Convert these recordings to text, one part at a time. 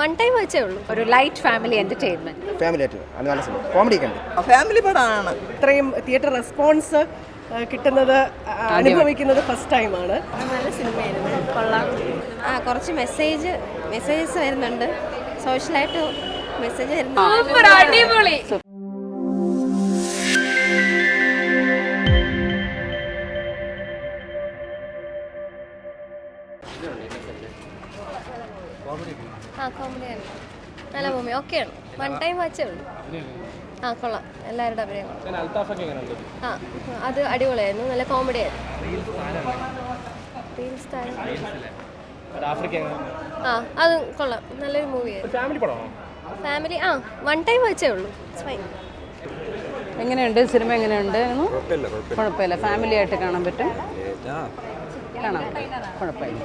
One time വെച്ചേ ഉള്ളൂ. ഒരു ലൈറ്റ് ഫാമിലി എന്റർടൈൻമെന്റ് ഫാമിലി ആയിട്ട് അത് നല്ല സിനിമ കോമഡി ഒക്കെ ഉണ്ട്. ഫാമിലി പടമാണ് ഇത്രയും തിയേറ്റർ റെസ്പോൺസ് കിട്ടുന്നത് അനുഭവിക്കുന്നത് ഫസ്റ്റ് ടൈമാണ് നല്ല സിനിമയായിരുന്നു കൊള്ളാം. ആ കുറച്ച് മെസ്സേജ് മെസ്സേജസ് വരുന്നുണ്ട്. സോഷ്യലായിട്ട് മെസ്സേജ് വരുന്നുണ്ട്. അടിപൊളി. ആ കോമഡിയാണ് നല്ല മൂവി ഓക്കെയാണ് വൺ ടൈം വാച്ചേ ഉള്ളൂ. ആ കൊള്ളാം. എല്ലാവരുടെ അഭിനയം. ആ അത് അടിപൊളിയായിരുന്നു. നല്ല കോമഡി ആയിരുന്നു. ആ അത് കൊള്ളാം. നല്ലൊരു മൂവിയായിരുന്നു ഫാമിലി ആ വൺ ടൈം വാച്ചേ ഉള്ളൂ. എങ്ങനെയുണ്ട്? സിനിമ എങ്ങനെയുണ്ട്? കുഴപ്പമില്ല ഫാമിലി ആയിട്ട് കാണാൻ പറ്റും? കാണാം. കുഴപ്പമില്ല.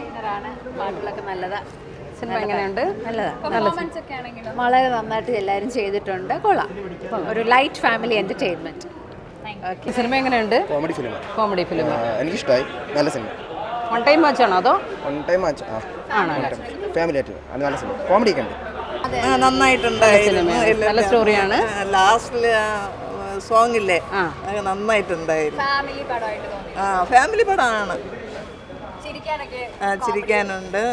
പാട്ടുകളൊക്കെ നല്ലതാ. സിനിമ എങ്ങനെയുണ്ട് നല്ലതാ. നല്ല വളരെ നന്നായിട്ട് എല്ലാവരും ചെയ്തിട്ടുണ്ട്. കൊള്ളാം. ഒരു light family entertainment okay cinema എങ്ങനെയുണ്ട്? കോമഡി ഫിലിം കോമഡി ഫിലിം എനിക്കിഷ്ടമായി നല്ല സിനിമ വൺ ടൈം മാച്ച് ആണോ അതോ? വൺ ടൈം മാച്ച് ആ. ആണോ ഫാമിലി ആയിട്ട്. നല്ല സിനിമ കോമഡി ഒക്കെ ഉണ്ട്. നന്നായിട്ടുണ്ടായിരുന്നു. നല്ല സ്റ്റോറിയാണ് ലാസ്റ്റിൽ സോങ് ഇല്ലേ. നന്നായിട്ടുണ്ടായിരുന്നു. ആ ഫാമിലി പടമാണ് ചിരിക്കാനുണ്ട്.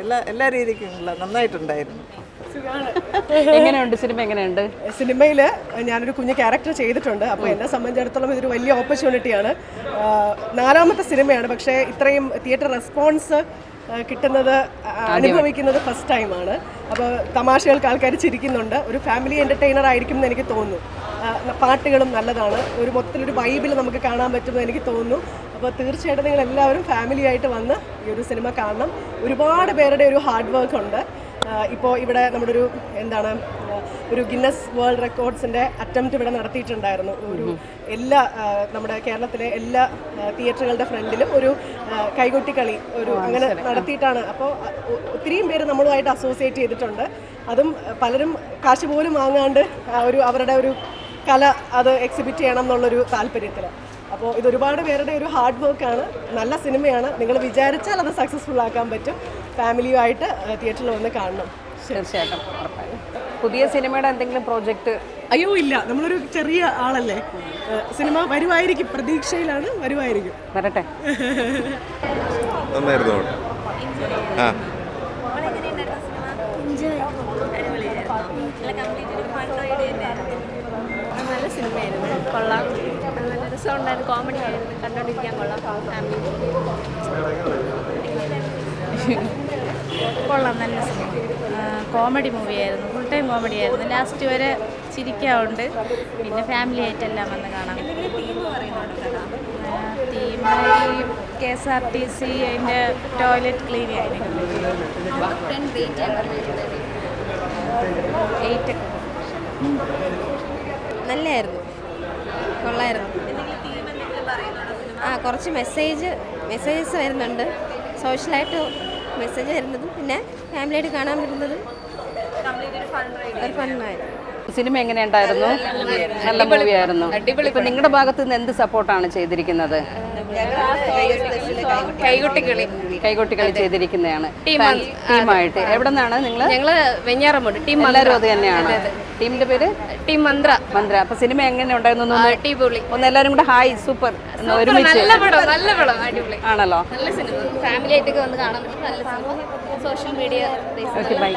എല്ലാ എല്ലാ രീതിക്കും ഉള്ള നന്നായിട്ടുണ്ടായിരുന്നു. എങ്ങനെയുണ്ട്? സിനിമ എങ്ങനെയുണ്ട്? സിനിമയിൽ ഞാനൊരു കുഞ്ഞ് ക്യാരക്ടർ ചെയ്തിട്ടുണ്ട്. അപ്പോൾ എന്നെ സംബന്ധിച്ചിടത്തോളം ഇതൊരു വലിയ ഓപ്പർച്യൂണിറ്റിയാണ്. നാലാമത്തെ സിനിമയാണ്. പക്ഷേ ഇത്രയും തിയേറ്റർ റെസ്പോൺസ് കിട്ടുന്നത് അനുഭവിക്കുന്നത് ഫസ്റ്റ് ടൈമാണ് അപ്പോൾ തമാശകൾക്ക് ആൾക്കാർ ചിരിക്കുന്നുണ്ട്. ഒരു ഫാമിലി എന്റർടൈനർ ആയിരിക്കും എന്ന് എനിക്ക് തോന്നുന്നു. പാട്ടുകളും നല്ലതാണ്. ഒരു മൊത്തത്തിലൊരു വൈബിൽ നമുക്ക് കാണാൻ പറ്റുമെന്ന് എനിക്ക് തോന്നുന്നു. അപ്പോൾ തീർച്ചയായിട്ടും നിങ്ങൾ എല്ലാവരും ഫാമിലി ആയിട്ട് വന്ന് ഈ ഒരു സിനിമ കാണണം. ഒരുപാട് പേരുടെ ഒരു ഹാർഡ് വർക്ക് ഉണ്ട്. ഇപ്പോൾ ഇവിടെ നമ്മുടെ ഒരു എന്താണ് ഒരു ഗിന്നസ് വേൾഡ് റെക്കോർഡ്സിന്റെ അറ്റംപ്റ്റ് ഇവിടെ നടത്തിയിട്ടുണ്ടായിരുന്നു. ഒരു എല്ലാ നമ്മുടെ കേരളത്തിലെ എല്ലാ തിയേറ്ററുകളുടെ ഫ്രണ്ടിലും ഒരു കൈകൊട്ടിക്കളി ഒരു അങ്ങനെ നടത്തിയിട്ടാണ്. അപ്പോൾ ഒത്തിരിയും പേര് നമ്മളുമായിട്ട് അസോസിയേറ്റ് ചെയ്തിട്ടുണ്ട്. അതും പലരും കാശ് പോലും വാങ്ങാണ്ട് ഒരു അവരുടെ ഒരു കല അത് എക്സിബിറ്റ് ചെയ്യണം എന്നുള്ളൊരു താല്പര്യത്തിൽ. അപ്പോൾ ഇത് ഒരുപാട് പേരുടെ ഒരു ഹാർഡ് വർക്കാണ് നല്ല സിനിമയാണ്. നിങ്ങൾ വിചാരിച്ചാൽ അത് സക്സസ്ഫുൾ ആക്കാൻ പറ്റും. ഫാമിലിയുമായിട്ട് തിയേറ്ററിൽ വന്ന് കാണണം. തീർച്ചയായിട്ടും. പുതിയ സിനിമയുടെ എന്തെങ്കിലും പ്രോജക്റ്റ് അയ്യോ ഇല്ല. നമ്മളൊരു ചെറിയ ആളല്ലേ. സിനിമ വരുമായിരിക്കും. പ്രതീക്ഷയിലാണ് വരുമായിരിക്കും. വരട്ടെ. നന്നായിരുന്നു ആ. നല്ല സിനിമയായിരുന്നു. കൊള്ളാം. നല്ല രസമുണ്ടായിരുന്നു. കോമഡി ആയിരുന്നു. കണ്ടോണ്ടിരിക്കാൻ കൊള്ളാം. ഫാമിലി. കൊള്ളാം. നല്ല സിനിമ. കോമഡി മൂവിയായിരുന്നു. ഫുൾ ടൈം കോമഡി ആയിരുന്നു. ലാസ്റ്റ് വരെ ചിരിക്കാറുണ്ട് പിന്നെ ഫാമിലി ആയിട്ടെല്ലാം വന്ന് കാണാം. Theme K S R T C അതിന്റെ ടോയ്ലറ്റ് ക്ലീൻ ആയിരുന്നു എയ്റ്റ് നല്ലായിരുന്നു കൊള്ളായിരുന്നു. ആ കുറച്ച് മെസ്സേജ് മെസ്സേജസ് വരുന്നുണ്ട്. സോഷ്യലായിട്ട് മെസ്സേജ് വരുന്നതും പിന്നെ ഫാമിലിയായിട്ട് കാണാൻ പറ്റുന്നതും. ഒരു ഫണ്ണായിരുന്നു സിനിമ എങ്ങനെയുണ്ടായിരുന്നു? നല്ല മൂവി ആയിരുന്നു. ഇപ്പൊ നിങ്ങളുടെ ഭാഗത്ത് നിന്ന് എന്ത് സപ്പോർട്ടാണ് ചെയ്തിരിക്കുന്നത്? കൈകൊട്ടിക്കളി കൈകൊട്ടിക്കളി ചെയ്തിരിക്കുന്നതാണ്. ടീമായിട്ട്. എവിടെ നിന്നാണ് നിങ്ങൾ ഞങ്ങൾ വെഞ്ഞാറമുണ്ട് ടീം എല്ലാവരും അത് തന്നെയാണ്. ടീമിന്റെ പേര്? ടീം മന്ത്ര. മന്ത്ര. അപ്പൊ സിനിമ എങ്ങനെ ഉണ്ടായിരുന്നു? അടിപൊളി. ഒന്ന് എല്ലാരും കൂടെ ഹായ് സൂപ്പർ. ഒരുമിച്ച്. നല്ല പടം നല്ല പടം. അടിപൊളി. ആണല്ലോ. നല്ല സിനിമ. ഫാമിലി ആയിട്ടൊക്കെ വന്ന് കാണാൻ പറ്റും. നല്ല സോഷ്യൽ മീഡിയ അടിപൊളി.